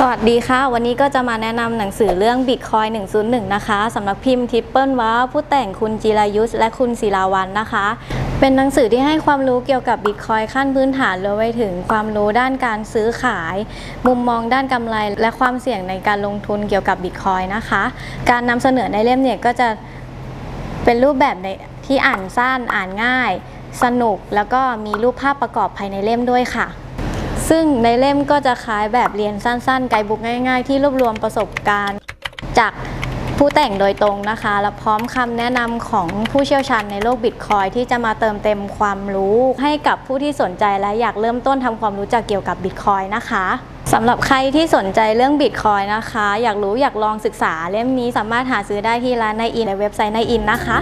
สวัสดีค่ะ วันนี้ก็จะมาแนะนำหนังสือเรื่อง Bitcoin 101 นะคะสำนักพิมพ์ทิปเปิลว้าผู้แต่งคุณจิรายุทธและคุณศิลาวันนะคะ เป็นหนังสือที่ให้ความรู้เกี่ยวกับ Bitcoin ขั้นพื้นฐานรวมไปถึงความรู้ด้านการซื้อขาย มุมมองด้านกำไร และความเสี่ยงในการลงทุนเกี่ยวกับ Bitcoin นะคะ การนำเสนอในเล่มเนี่ยก็จะเป็นรูปแบบในที่อ่านสั้นอ่านง่าย สนุก แล้วก็มีรูปภาพประกอบภายในเล่มด้วยค่ะ ซึ่งในเล่มก็จะคล้ายแบบเรียนสั้นๆ ไกด์บุ๊กง่าย ๆ ที่รวบรวมประสบการณ์ จากผู้แต่งโดยตรงนะคะ และพร้อมคำแนะนำของผู้เชี่ยวชาญในโลกบิตคอยที่จะมาเติมเต็มความรู้ ให้กับผู้ที่สนใจและอยากเริ่มต้นทำความรู้จักเกี่ยวกับบิตคอยนะคะสำหรับใครที่สนใจเรื่องบิตคอยนะคะ อยากรู้อยากลองศึกษาเล่มนี้สามารถหาซื้อได้ที่ร้านในอินในเว็บไซต์ในอินนะคะ